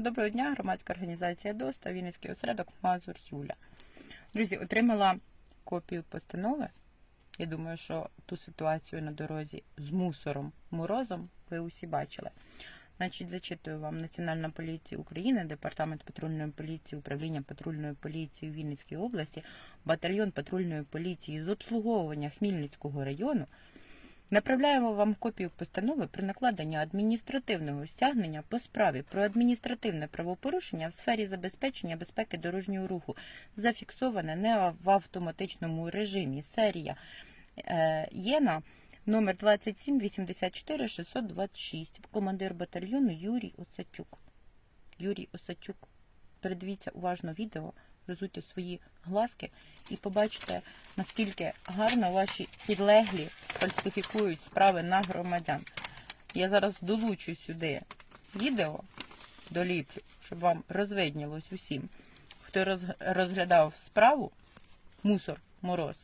Доброго дня, громадська організація ДОСТА, Вінницький осередок Мазур Юля. Друзі, отримала копію постанови. Я думаю, що ту ситуацію на дорозі з мусором, морозом ви усі бачили. Значить, зачитую вам Національна поліція України, Департамент патрульної поліції, управління патрульної поліції у Вінницькій області, батальйон патрульної поліції з обслуговування Хмільницького району. Направляємо вам копію постанови про накладення адміністративного стягнення по справі про адміністративне правопорушення в сфері забезпечення безпеки дорожнього руху, зафіксоване не в автоматичному режимі. Серія е, ЄНА номер 27 84 626. Командир батальйону Юрій Осачук. Юрій Осачук. Передивіться уважно відео, розуйте свої глазки і побачите, наскільки гарно ваші підлеглі фальсифікують справи на громадян. Я зараз долучу сюди відео, доліплю, щоб вам розвиднілось усім, хто розглядав справу мусор, мороз.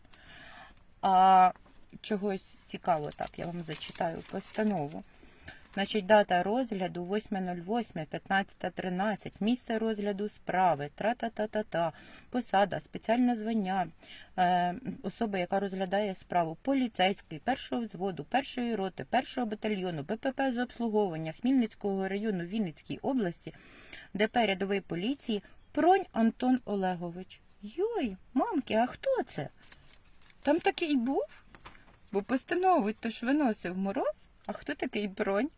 А чогось цікаво, так, я вам зачитаю постанову. Значить, дата розгляду 8.08.15.13, місце розгляду справи, тра-та-та-та-та, посада, спеціальне звання, е, особа, яка розглядає справу, поліцейський, першого взводу, першої роти, першого батальйону, БПП з обслуговування Хмільницького району Вінницькій області, ДП рядової поліції, Пронь Антон Олегович. Йой, мамки, а хто це? Там такий був? Бо постанову то ж виносив мороз, а хто такий бронь?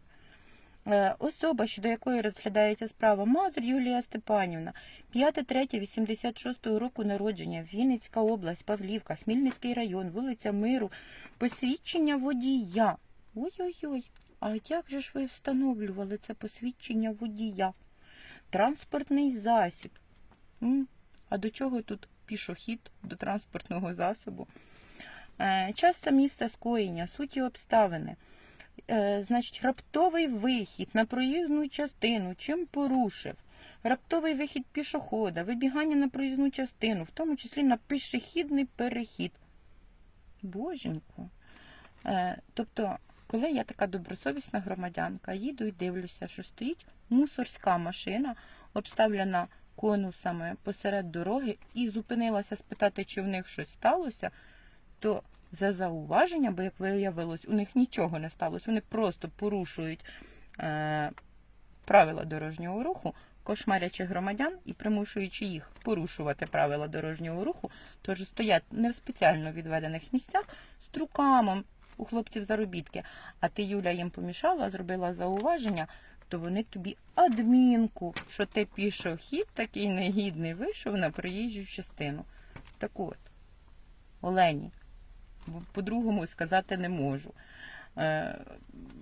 Е, Особа, щодо якої розглядається справа Мазур Юлія Степанівна, 5.3.86 року народження, Вінницька область, Павлівка, Хмільницький район, вулиця Миру, посвідчення водія. Ой-ой-ой, а як же ж ви встановлювали це посвідчення водія? Транспортний засіб. А до чого тут пішохід до транспортного засобу? Е, Час та місце скоєння, суті обставини. Е, Значить, раптовий вихід на проїзну частину, чим порушив. Раптовий вихід пішохода, вибігання на проїзну частину, в тому числі на пішохідний перехід. Боженько. Е, Тобто, коли я така добросовісна громадянка, їду і дивлюся, що стоїть мусорська машина, обставлена конусами посеред дороги, і зупинилася спитати, чи в них щось сталося, то за зауваження, бо як виявилось, у них нічого не сталося, вони просто порушують е, правила дорожнього руху, кошмарячи громадян і примушуючи їх порушувати правила дорожнього руху, тож стоять не в спеціально відведених місцях з трукамом у хлопців заробітки. А ти, Юля, їм помішала, зробила зауваження, то вони тобі адмінку, що ти пішохід такий негідний вийшов на проїжджу частину. Так от, Олені, по-другому сказати не можу. Е,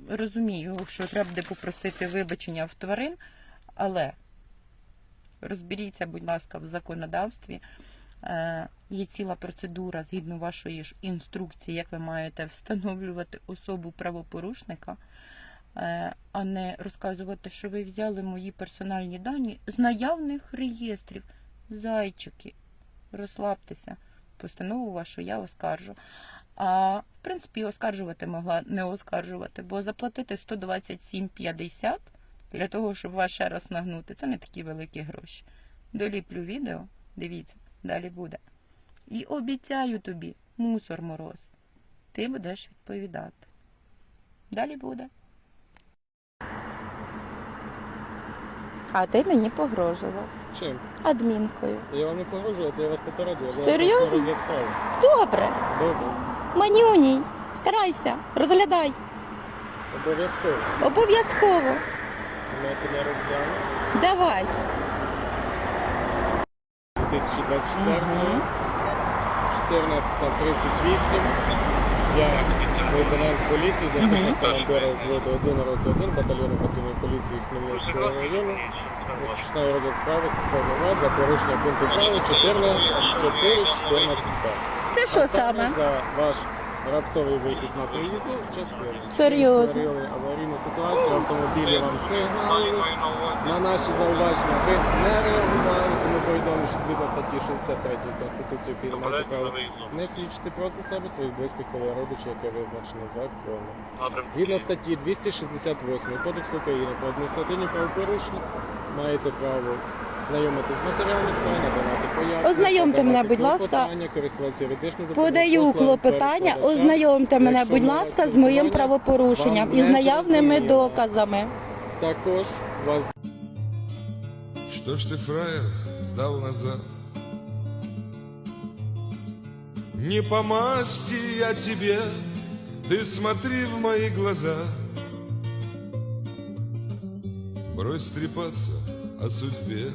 розумію, що треба буде попросити вибачення в тварин, але розберіться, будь ласка, в законодавстві. Е, є ціла процедура згідно вашої ж інструкції, як ви маєте встановлювати особу правопорушника, е, а не розказувати, що ви взяли мої персональні дані з наявних реєстрів. Зайчики, розслабтеся. Постанову вашу я оскаржу. А в принципі, оскаржувати могла не оскаржувати, бо заплатити 127,50 для того, щоб вас ще раз нагнути, це не такі великі гроші. Доліплю відео, дивіться, далі буде. І обіцяю тобі, мусор мороз, ти будеш відповідати. Далі буде. А ти мені погрожував Чим? адмінкою. Я вам не погрожую, це я вас попередив. Серйозно? Добре, Добре. Манюній, старайся, розглядай. Обов'язково. Обов'язково. Маєте не розгляну. Давай. 2024 Мгм. 14.38. Я лейтенант поліції, заступник командира взводу 1 роти 1 батальйону патрульної поліції Хмельницького району. Розпочинаю розгляд справи стосовно вас за порушення пункту правил 14.4.14 Це що саме? За ваш раптовий вихід на проїзну частину. Серйозно? Створили аварійну ситуацію, автомобілі вам сигналили. На наші зауваження ви не реагували, тому повідомлю, що згідно статті 63 Конституції України маєте право не свідчити проти себе своїх близьких коли родичів, яке визначено законом. Згідно статті 268 Кодексу України про адміністративні правопорушення, маєте право знайомитись з матеріалами справи, надавати пояснення. Ознайомте мене, будь ласка. користуватися юридичною допомогою, Подаю послугами клопотання, перекладача. ознайомте мене, Якщо будь ласка, з моїм правопорушенням вам і з не наявними доказами. Також вас Что ж ты, фраер, сдал назад? Не по масти я тебе, ты смотри в мои глаза. Брось трепаться о судьбе,